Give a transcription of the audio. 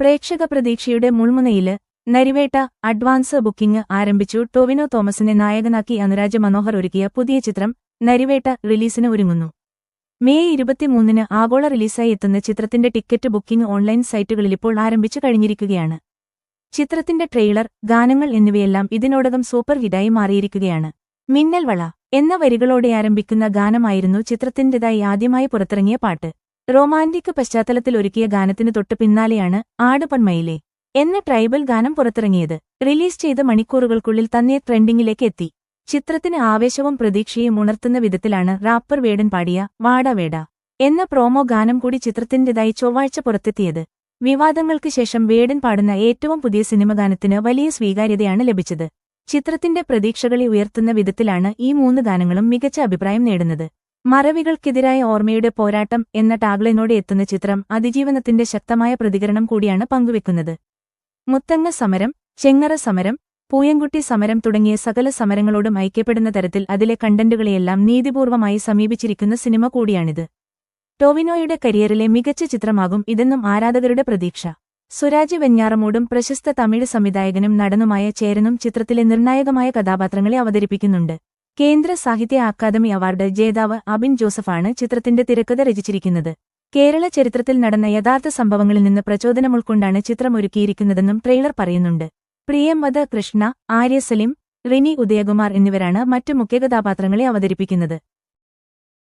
പ്രേക്ഷക പ്രതീക്ഷയുടെ മുൾമുനയിൽ നരിവേട്ട അഡ്വാൻസ് ബുക്കിംഗ് ആരംഭിച്ചു. ടൊവിനോ തോമസിനെ നായകനാക്കി അനുരാജ് മനോഹർ ഒരുക്കിയ പുതിയ ചിത്രം നരിവേട്ട റിലീസിന് ഒരുങ്ങുന്നു. മെയ് ഇരുപത്തിമൂന്നിന് ആഗോള റിലീസായി എത്തുന്ന ചിത്രത്തിന്റെ ടിക്കറ്റ് ബുക്കിംഗ് ഓൺലൈൻ സൈറ്റുകളിലിപ്പോൾ ആരംഭിച്ചു കഴിഞ്ഞിരിക്കുകയാണ്. ചിത്രത്തിന്റെ ട്രെയിലർ ഗാനങ്ങൾ എന്നിവയെല്ലാം ഇതിനോടകം സൂപ്പർ ഹിറ്റായി മാറിയിരിക്കുകയാണ്. മിന്നൽ വള എന്ന വരികളോടെ ആരംഭിക്കുന്ന ഗാനമായിരുന്നു ചിത്രത്തിന്റേതായി ആദ്യമായി പുറത്തിറങ്ങിയ പാട്ട്. റൊമാന്റിക് പശ്ചാത്തലത്തിൽ ഒരുക്കിയ ഗാനത്തിന് തൊട്ട് പിന്നാലെയാണ് ആടുപൺമയിലെ എന്ന ട്രൈബൽ ഗാനം പുറത്തിറങ്ങിയത്. റിലീസ് ചെയ്ത മണിക്കൂറുകൾക്കുള്ളിൽ തന്നെ ട്രെൻഡിംഗിലേക്ക് എത്തി. ചിത്രത്തിന് ആവേശവും പ്രതീക്ഷയും ഉണർത്തുന്ന വിധത്തിലാണ് റാപ്പർ വേടൻ പാടിയ വാട വേട എന്ന പ്രോമോ ഗാനം കൂടി ചിത്രത്തിന്റേതായി ചൊവ്വാഴ്ച പുറത്തെത്തിയത്. വിവാദങ്ങൾക്ക് ശേഷം വേടൻ പാടുന്ന ഏറ്റവും പുതിയ സിനിമ ഗാനത്തിന് വലിയ സ്വീകാര്യതയാണ് ലഭിച്ചത്. ചിത്രത്തിന്റെ പ്രതീക്ഷകളെ ഉയർത്തുന്ന വിധത്തിലാണ് ഈ മൂന്ന് ഗാനങ്ങളും മികച്ച അഭിപ്രായം നേടുന്നത്. മറവികൾക്കെതിരായ ഓർമ്മയുടെ പോരാട്ടം എന്ന ടാഗ്ലൈനോടെ എത്തുന്ന ചിത്രം അതിജീവനത്തിന്റെ ശക്തമായ പ്രതികരണം കൂടിയാണ് പങ്കുവെക്കുന്നത്. മുത്തങ്ങ സമരം ചെങ്ങറ സമരം പൂയംകുട്ടി സമരം തുടങ്ങിയ സകല സമരങ്ങളോടും ഐക്യപ്പെടുന്ന തരത്തിൽ അതിലെ കണ്ടന്റുകളെയെല്ലാം നീതിപൂർവമായി സമീപിച്ചിരിക്കുന്ന സിനിമ കൂടിയാണിത്. ടോവിനോയുടെ കരിയറിലെ മികച്ച ചിത്രമാകും ഇതെന്നും ആരാധകരുടെ പ്രതീക്ഷ. സുരാജ് വെഞ്ഞാറമൂടും പ്രശസ്ത തമിഴ് സംവിധായകനും നടനുമായ ചേരനും ചിത്രത്തിലെ നിർണായകമായ കഥാപാത്രങ്ങളെ അവതരിപ്പിക്കുന്നുണ്ട്. കേന്ദ്ര സാഹിത്യ അക്കാദമി അവാർഡ് ജേതാവ് അബിൻ ജോസഫാണ് ചിത്രത്തിന്റെ തിരക്കഥ രചിച്ചിരിക്കുന്നത്. കേരള ചരിത്രത്തിൽ നടന്ന യഥാർത്ഥ സംഭവങ്ങളിൽ നിന്ന് പ്രചോദനം ഉൾക്കൊണ്ടാണ് ചിത്രം ട്രെയിലർ പറയുന്നുണ്ട്. പ്രിയംവദ കൃഷ്ണ ആര്യ സലിം റിനി ഉദയകുമാർ എന്നിവരാണ് മറ്റു മുഖ്യകഥാപാത്രങ്ങളെ അവതരിപ്പിക്കുന്നത്.